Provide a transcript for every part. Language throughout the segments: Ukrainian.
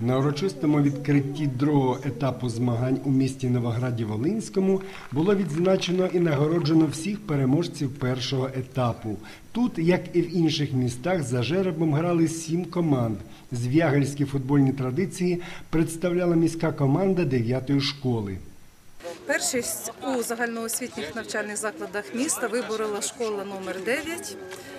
На урочистому відкритті другого етапу змагань у місті Новограді Волинському було відзначено і нагороджено всіх переможців першого етапу. Тут, як і в інших містах, за жеребом грали сім команд. Звягельські футбольні традиції представляла міська команда 9-ї школи. Першість у загальноосвітніх навчальних закладах міста виборола школа номер 9.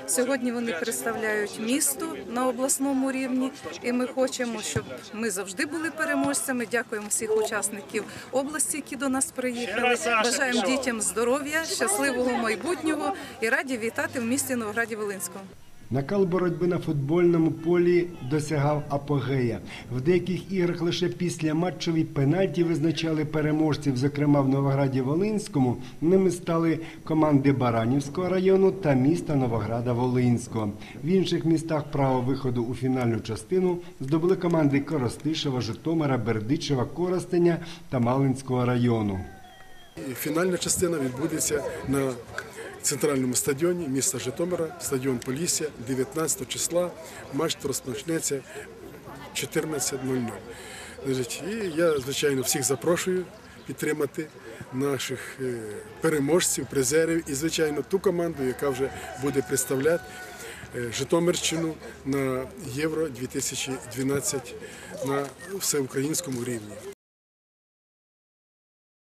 Сьогодні вони представляють місто на обласному рівні, і ми хочемо, щоб ми завжди були переможцями. Дякуємо всіх учасників області, які до нас приїхали. Бажаємо дітям здоров'я, щасливого майбутнього і раді вітати в місті Новограді Волинському. Накал боротьби на футбольному полі досягав апогея. В деяких іграх лише після матчові пенальті визначали переможців, зокрема в Новограді Волинському. Ними стали команди Баранівського району та міста Новограда Волинського. В інших містах право виходу у фінальну частину здобули команди Коростишева, Житомира, Бердичева, Коростеня та Малинського району. Фінальна частина відбудеться на центральному стадіоні міста Житомира, стадіон Полісся, 19 числа. Матч розпочнеться 14.00. І я, звичайно, всіх запрошую підтримати наших е, переможців, призерів і, звичайно, ту команду, яка вже буде представляти е, Житомирщину на Євро 2012 на всеукраїнському рівні.